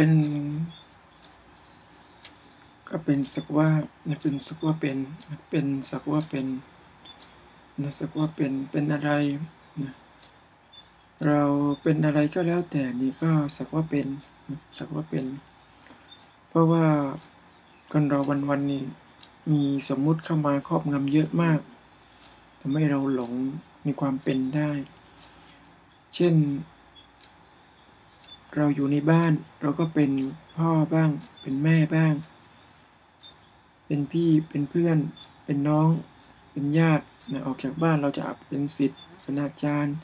เป็น ก็เป็นสักว่านะเป็นสักว่าเป็นเป็นสักว่าเป็นนะสักว่าเป็นเป็นอะไรนะเราเป็นอะไรก็แล้วแต่นี่ก็สักว่าเป็นสักว่าเป็น เพราะว่าคนเราวันวันๆนี้มีสมมุติเข้ามาครอบงำเยอะมากทำให้เราหลงในความเป็นได้ เช่น เราอยู่ในบ้าน เราก็เป็นพ่อบ้าง เป็นแม่บ้าง เป็นพี่เป็นเพื่อน เป็นน้อง เป็นญาตินะออกจากบ้านเราจะเป็นศิษย์เป็นอาจารย์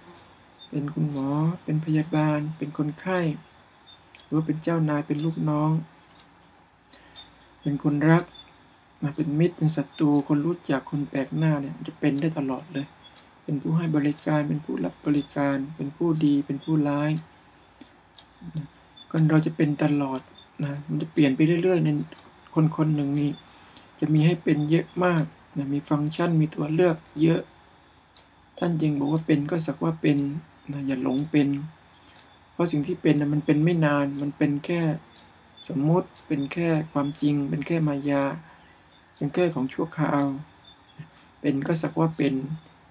เป็นคุณหมอ เป็นพยาบาล เป็นคนไข้ หรือว่าเป็นเจ้านายเป็นลูกน้อง เป็นคนรักนะเป็นมิตรเป็นศัตรูคนรู้จักคนแปลกหน้าเนี่ยจะเป็นได้ตลอดเลย เป็นผู้ให้บริการ เป็นผู้รับบริการ เป็นผู้ดี เป็นผู้ร้าย คนเราจะเป็นตลอดนะ มันจะเปลี่ยนไปเรื่อยๆในคนคนหนึ่งนี้ จะมีให้เป็นเยอะมากนะมีฟังก์ชันมีตัวเลือกเยอะ ท่านจึงบอกว่าเป็นก็สักว่าเป็นนะอย่าหลงเป็น เพราะสิ่งที่เป็นนะมันเป็นไม่นานมันเป็นแค่สมมุติเป็นแค่ความจริง เป็นแค่มายา เป็นแค่ของชั่วคราว เป็นก็สักว่าเป็น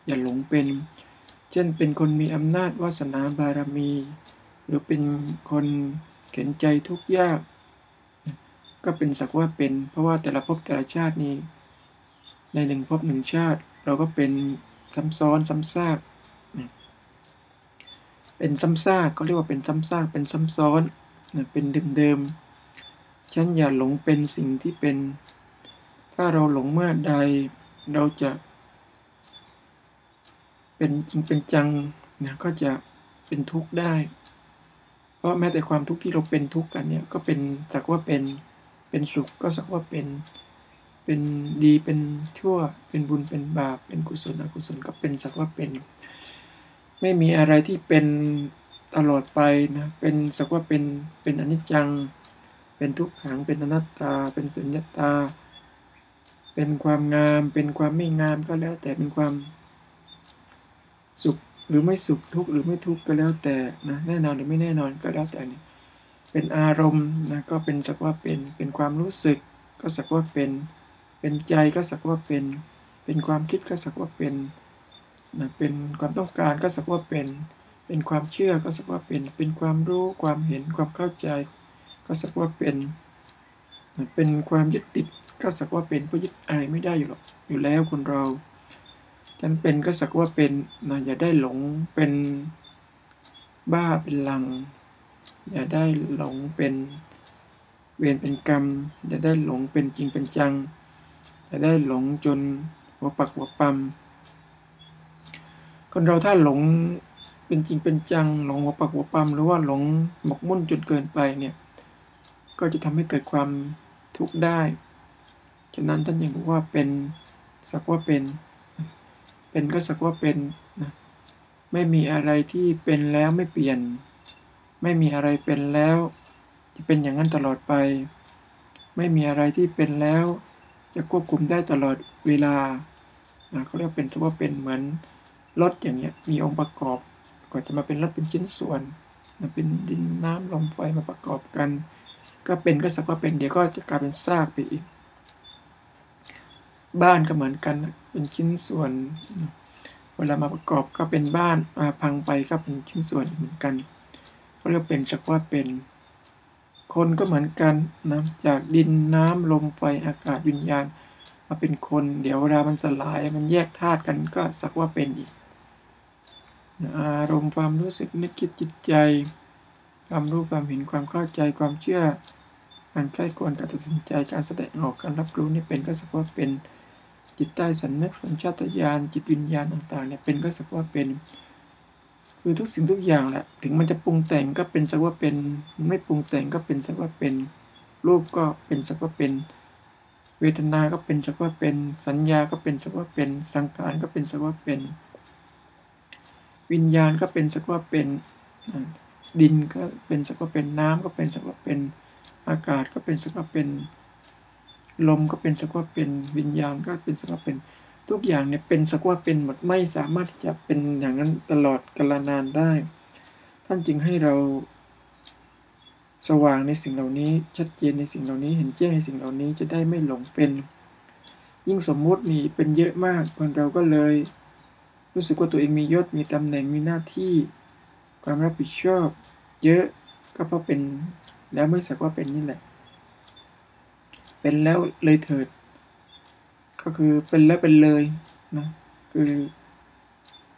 อย่าหลงเป็น เช่นเป็นคนมีอำนาจวาสนาบารมี หรือเป็นคนเข็นใจทุกข์ยาก ก็เป็นสักว่าเป็น เพราะว่าแต่ละภพแต่ละชาตินี้ ในหนึ่งภพหนึ่งชาติ เราก็เป็นซ้ำซ้อนซ้ำซากเป็นซ้ำซากเขาเรียกว่าเป็นซ้ำซากเป็นซ้ำซ้อนเป็นเดิมๆฉันอย่าหลงเป็นสิ่งที่เป็น ถ้าเราหลงเมื่อใดเราจะ เป็นจริงเป็นจังนะก็จะเป็นทุกข์ได้ ราะแม้แต่ความทุกข์ที่เราเป็นทุกข์กันเนี่ยก็เป็นสักว่าเป็นเป็นสุขก็สักว่าเป็นเป็นดีเป็นชั่ว เป็นบุญเป็นบาปเป็นกุศลอกุศลก็เป็นสักว่าเป็น ไม่มีอะไรที่เป็นตลอดไปนะเป็นสักว่าเป็นเป็นอนิจจัง เป็นทุกขังเป็นอนัตตา เป็นสุญญตา เป็นความงาม เป็นความไม่งามก็แล้วแต่เป็นความสุข หรือไม่สุขทุกข์หรือไม่ทุกข์ก็แล้วแต่นะแน่นอนหรือไม่แน่นอนก็แล้วแต่นี่เป็นอารมณ์นะก็เป็นสักว่าเป็นเป็นความรู้สึก ก็สักว่าเป็น เป็นใจก็สักว่าเป็น เป็นความคิดก็สักว่าเป็นนะเป็นความต้องการก็สักว่าเป็น เป็นความเชื่อก็สักว่าเป็น เป็นความรู้ความเห็นความเข้าใจ ก็สักว่าเป็นนะเป็นความยึดติดก็สักว่าเป็นเพราะยึดอายไม่ได้อยู่หรอกอยู่แล้วคนเรา ฉันเป็นก็สักว่าเป็นนะอย่าได้หลงเป็นบ้าเป็นลัง อย่าได้หลงเป็นเวรเป็นกรรม อย่าได้หลงเป็นจริงเป็นจัง อย่าได้หลงจนหัวปักหัวปั๊มคนเราถ้าหลงเป็นจริงเป็นจัง หลงหัวปักหัวปั๊มหรือว่าหลงหมกมุ่นจนเกินไปเนี่ยก็จะทำให้เกิดความทุกข์ได้ฉะนั้นท่านยังบอกว่าเป็นสักว่าเป็น เป็นก็สักว่าเป็นนะไม่มีอะไรที่เป็นแล้วไม่เปลี่ยน ไม่มีอะไรเป็นแล้ว จะเป็นอย่างนั้นตลอดไป ไม่มีอะไรที่เป็นแล้ว จะควบคุมได้ตลอดเวลานะเขาเรียกเป็นสักว่าเป็นเหมือนรถอย่างเงี้ยมีองค์ประกอบกว่าจะมาเป็นรถเป็นชิ้นส่วนนะเป็นดินน้ำลมไฟมาประกอบกัน ก็เป็นก็สักว่าเป็นเดี๋ยวก็จะกลายเป็นซากไปอีก บ้านก็เหมือนกันเป็นชิ้นส่วน เวลามาประกอบก็เป็นบ้านมาพังไปก็เป็นชิ้นส่วนเหมือนกันเขาเรียกเป็นสักว่าเป็น คนก็เหมือนกันนะจากดินน้ำลมไฟอากาศวิญญาณ มาเป็นคน เดี๋ยวเวลามันสลายมันแยกธาตุกันก็สักว่าเป็นอีกอารมณ์ความรู้สึกนึกคิดจิตใจความรู้ความเห็นความเข้าใจความเชื่อการใกล้ควรการตัดสินใจการแสดงออกการรับรู้นี่เป็นก็สักว่าเป็น จิตใต้สำนึกสัญชาตญาณจิตวิญญาณต่างๆเนี่ยเป็นก็สักว่าเป็นคือทุกสิ่งทุกอย่างแหละ ถึงมันจะปรุงแต่งก็เป็นสักว่าเป็นไม่ปรุงแต่งก็เป็นสักว่าเป็น รูปก็เป็นสักว่าเป็น เวทนา ก็เป็นสักว่าเป็น สัญญาก็เป็นสักว่าเป็น สังขารก็เป็นสักว่าเป็น วิญญาณก็เป็นสักว่าเป็น ดินก็เป็นสักว่าเป็นน้ำก็เป็นสักว่าเป็น อากาศก็เป็นสักว่าเป็น ลมก็เป็นสักว่าเป็นวิญญาณก็เป็นสักว่าเป็นทุกอย่างเนี่ยเป็นสักว่าเป็นหมดไม่สามารถที่จะเป็นอย่างนั้นตลอดกาลนานได้ ท่านจึงให้เราสว่างในสิ่งเหล่านี้ชัดเจนในสิ่งเหล่านี้เห็นแจ้งในสิ่งเหล่านี้จะได้ไม่หลงเป็น ยิ่งสมมุตินี่เป็นเยอะมากคนเราก็เลย รู้สึกว่าตัวเองมียศมีตำแหน่งมีหน้าที่ ความรับผิดชอบ เยอะก็เพราะเป็นแล้วไม่สักว่าเป็นนี่แหละ เป็นแล้วเลยเถิด ก็คือเป็นแล้วเป็นเลยนะคือ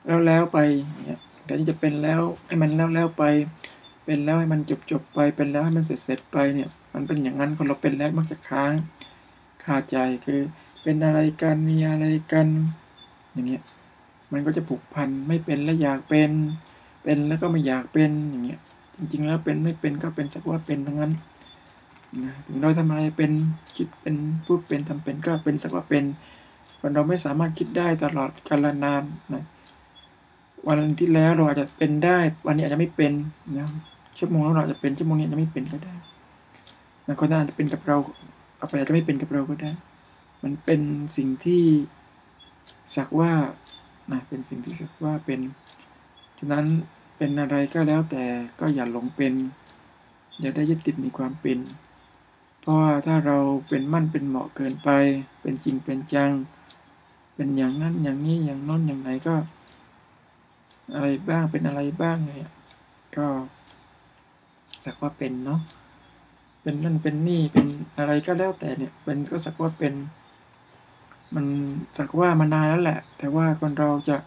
แล้วแล้วไปเนี่ยแต่ที่จะเป็นแล้วให้มันแล้วแล้วไป เป็นแล้วให้มันจบจบไป เป็นแล้วให้มันเสร็จเสร็จไปเนี่ย มันเป็นอย่างนั้นคนเราเป็นแล้วมักจะค้างคาใจคือเป็นอะไรกันมีอะไรกัน อย่างเงี้ยมันก็จะผูกพันไม่เป็นแล้วอยากเป็น เป็นแล้วก็ไม่อยากเป็นอย่างเงี้ยจริงๆแล้วเป็นไม่เป็นก็เป็นสักว่าเป็นทั้งนั้น นะถึงเราทำอะไรเป็นคิดเป็นพูดเป็นทำเป็นก็เป็นสักว่าเป็นคนเราไม่สามารถคิดได้ตลอดกาลนานนะวันที่แล้วเราอาจจะเป็นได้ วันนี้อาจจะไม่เป็นนะชั่วโมงเราจะเป็นชั่วโมงนี้จจะไม่เป็นก็ได้นะคนนั้นอาจจะเป็นกับเราเอาไปอาจจะไม่เป็นกับเราก็ได้ มันเป็นสิ่งที่สักว่านะเป็นสิ่งที่สักว่าเป็นฉะนั้นเป็นอะไรก็แล้วแต่ก็อย่าหลงเป็น อย่าได้ยึดติดในความเป็น เพราะว่าถ้าเราเป็นมั่นเป็นเหมาะเกินไป เป็นจริงเป็นจัง เป็นอย่างนั้นอย่างนี้อย่างน้นอย่างไหนก็ อะไรบ้างเป็นอะไรบ้างเนี่ยก็สักว่าเป็นเนาะเป็นนั่นเป็นนี่เป็นอะไรก็แล้วแต่เนี่ย เป็นก็สักว่าเป็น มันสักว่ามานานแล้วแหละ แต่ว่าคนเราจะ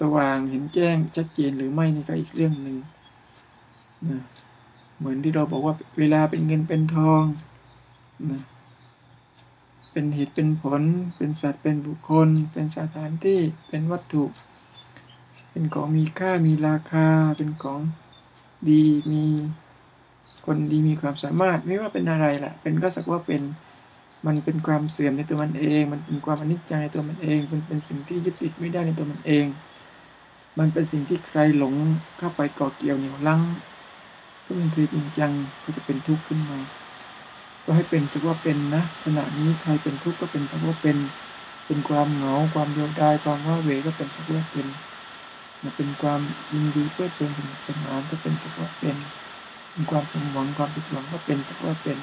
สว่างเห็นแจ้งชัดเจนหรือไม่นี่ก็อีกเรื่องหนึ่งนะ เหมือนที่เราบอกว่าเวลาเป็นเงินเป็นทองนะเป็นเหตุเป็นผล เป็นสัตว์เป็นบุคคล เป็นสถานที่เป็นวัตถุ เป็นของมีค่ามีราคา เป็นของดีมีคนดีมีความสามารถไม่ว่าเป็นอะไรล่ะ เป็นก็สักว่าเป็นมันเป็นความเสื่อมในตัวมันเอง มันเป็นความอนิจจังในตัวมันเอง มันเป็นสิ่งที่ยึดติดไม่ได้ในตัวมันเอง มันเป็นสิ่งที่ใครหลงเข้าไปก่อเกี่ยวเหนี่ยวลัง ทุ่มเทจริงจังก็จะเป็นทุกข์ขึ้นมา ก็ให้เป็นสักว่าเป็นนะ ขณะนี้ใครเป็นทุกข์ก็เป็นสักว่าเป็น เป็นความเหงาความเดียวดายความว่าเวก็เป็นสักว่าเป็นเป็นความยินดีเพื่อเป็นสนุกสนานก็เป็นสักว่าเป็นเป็นความสมหวังความผิดหวังก็เป็นสักว่าเป็น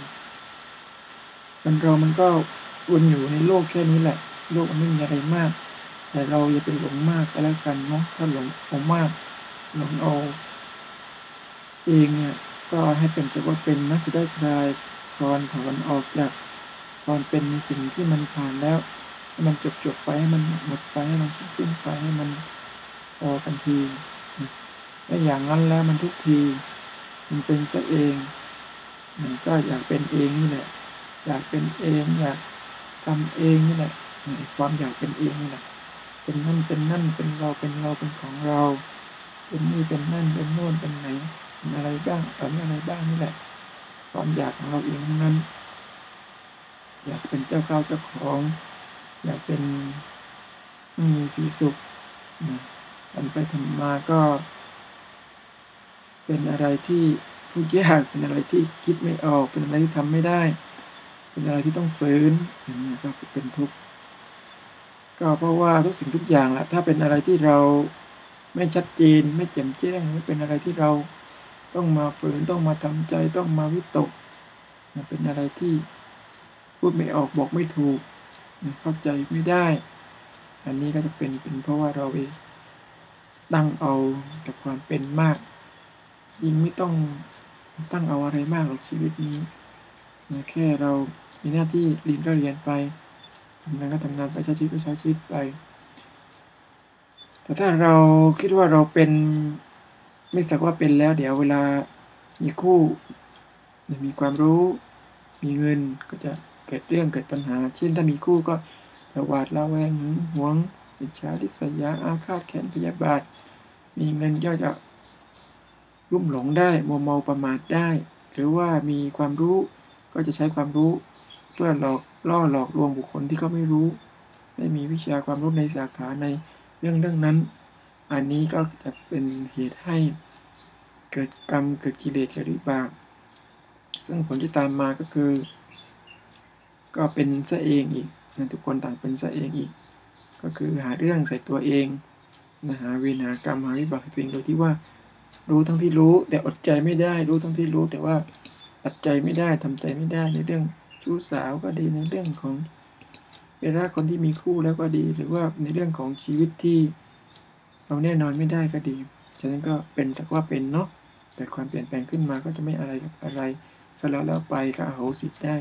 มันเรามันก็วนอยู่ในโลกแค่นี้แหละ โลกมันไม่มีอะไรมาก แต่เราอย่าเป็นหลงมากก็แล้วกันเนาะถ้าหลงหลงมากหลงเอา เองเนี่ยก็ให้เป็นสักว่าเป็นนะจะได้คลายคลอนถอนออกจากความเป็นในสิ่งที่มันผ่านแล้วให้มันจบจบไปให้มันหมดไปให้มันสิ้นไปให้มันพอกันทีไม่อย่างนั้นแล้วมันทุกที มันเป็นซะเองก็อยากเป็นเองนี่แหละอยากเป็นเองอยากทำเองนี่แหละความอยากเป็นเองนี่แหละเป็นนั่นเป็นนั่นเป็นเราเป็นเราเป็นของเรา เป็นนี่เป็นนั่นเป็นโน่นเป็นไหน อะไรบ้างตอนอะไรบ้างนี่แหละ ความอยากของเราเองทั้งนั้น อยากเป็นเจ้าเก้าเจ้าของ อยากเป็นไม่มีสีสุขนะกันไปทำมาก็ เป็นอะไรที่ทุกยากเป็นอะไรที่คิดไม่ออกเป็นอะไรที่ทำไม่ได้ เป็นอะไรที่ต้องฝืนอย่างนี้ก็เป็นทุกข์ก็เพราะว่าทุกสิ่งทุกอย่างแหละถ้าเป็นอะไรที่เราไม่ชัดเจนไม่แจ่มแจ้งไม่เป็นอะไรที่เรา ต้องมาฝืนต้องมาทำใจต้องมาวิตกเป็นอะไรที่พูดไม่ออกบอกไม่ถูกเข้าใจไม่ได้ อันนี้ก็จะเป็นเป็นเพราะว่าเราเองตั้งเอากับความเป็นมากยิ่งไม่ต้องตั้งเอาอะไรมากหรอกชีวิตนี้แค่เรามีหน้าที่เรียนก็เรียนไปทำงานก็ทำงานไปใช้ชีวิตก็ใช้ชีวิตไป แต่ถ้าเราคิดว่าเราเป็น ไม่สักว่าเป็นแล้วเดี๋ยวเวลามีคู่มีความรู้ มีเงินก็จะเกิดเรื่องเกิดปัญหา เช่นถ้ามีคู่ก็จะหวาดระแวงหวงอิจฉาริษยาอาฆาตแค้นพยาบาท มีเงินย่อจะรุ่มหลงได้มัวเมาประมาทได้ หรือว่ามีความรู้ก็จะใช้ความรู้ เพื่อหลอกล่อหลอกลวงบุคคลที่เขาไม่รู้ ไม่มีวิชาความรู้ในสาขาในเรื่องเรื่องนั้น อันนี้ก็จะเป็นเหตุให้เกิดกรรมเกิดกิเลสเกิดวิบาก ซึ่งผลที่ตามมาก็คือ ก็เป็นซะเองอีกนะทุกคนต่างเป็นซะเองอีก ก็คือหาเรื่องใส่ตัวเองนะหาเวรหากรรมหาวิบากตัวเองโดยที่ว่า รู้ทั้งที่รู้แต่อดใจไม่ได้ รู้ทั้งที่รู้แต่ว่าอดใจไม่ได้ทำใจไม่ได้ในเรื่องชู้สาวก็ดีในเรื่องของเวลาคนที่มีคู่แล้วก็ดี หรือว่าในเรื่องของชีวิตที่ เราแน่นอนไม่ได้ก็ดี ฉะนั้นก็เป็นสักว่าเป็นเนาะ แต่ความเปลี่ยนแปลงขึ้นมาก็จะไม่อะไรกับอะไร ก็แล้วแล้วไปก็อโหสิได้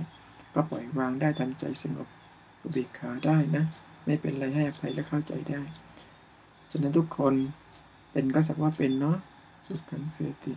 ก็ปล่อยวางได้ทำใจสงบอุเบกขาได้นะ ไม่เป็นไรให้อภัยและเข้าใจได้ ฉะนั้นทุกคนเป็นก็สักว่าเป็นเนาะ สุขังเสติ